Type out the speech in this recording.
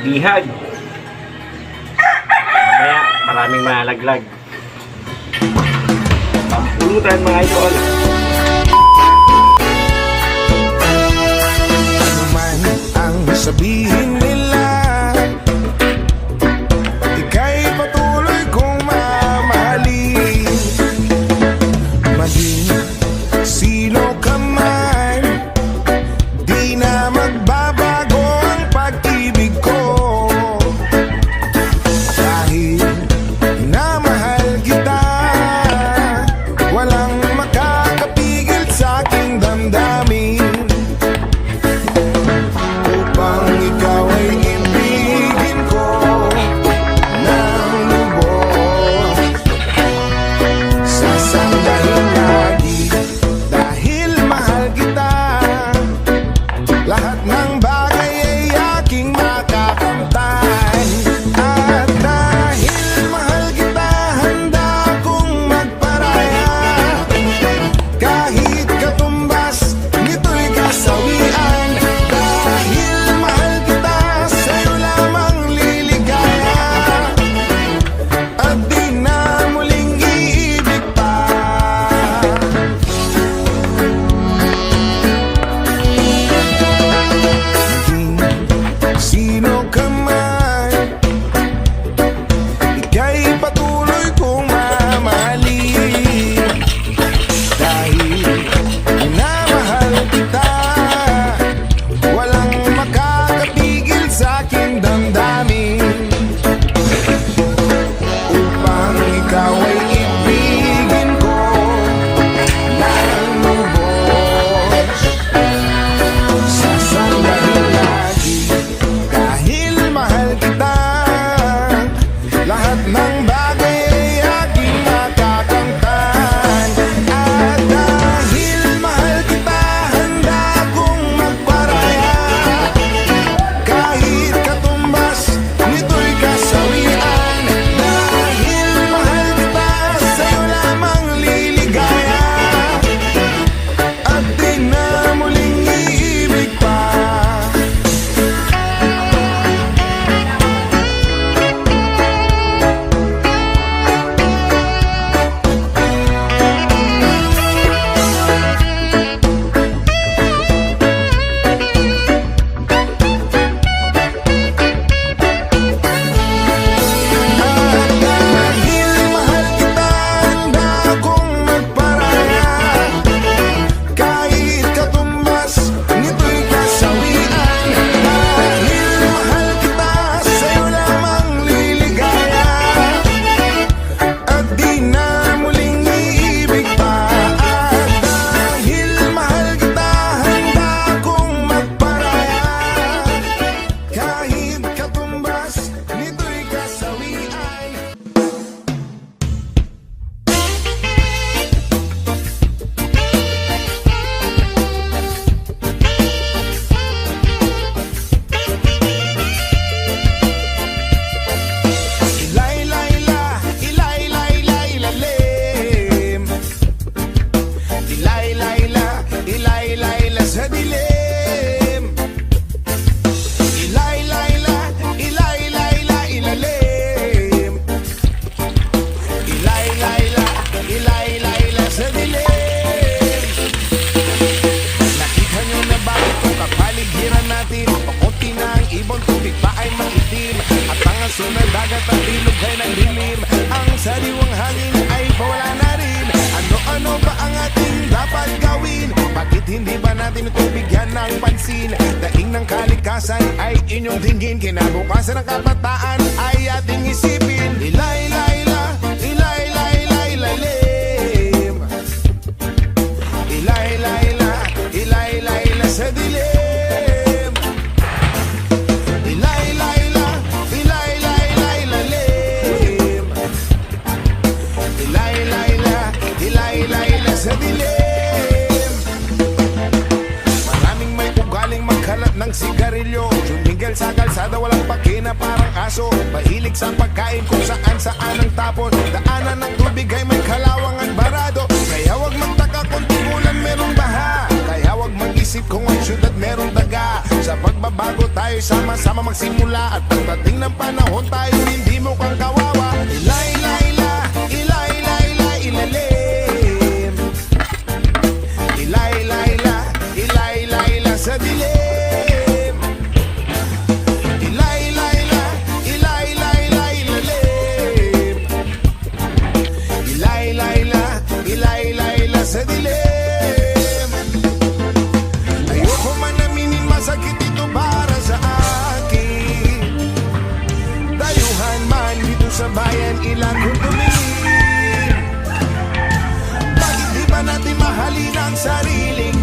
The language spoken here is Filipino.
bihag. Mamaya, maraming malaglag. Pampulutan mga idol. tinutubig yan ang pansin. Daing ng kalikasan ay inyong tingin Kinabukasan ng kabataan ay ating isipin. Ilay, ilay, ilay, ilay, ilay, ilay, ilay, ilay Ilay, ilay, ilay, ilay, ilay, ilay, ilay, na parang aso. Mahilig sa pagkain kung saan saan ang tapon. Daanan ng tubig ay may kalawangan barado. Kaya wag magtaka kung tingulan merong baha. Kaya wag mag-isip kung ang syudad merong daga. Sa pagbabago tayo sama-sama magsimula. At pagdating ng panahon tayo hindi mo kang kawawa. Ilay-ilay ese dilema Ayoko man aminin masakit ito para sa akin Dayuhan man dito sa bayan ilang kutumingin Bakit di ba natin mahalin ang sariling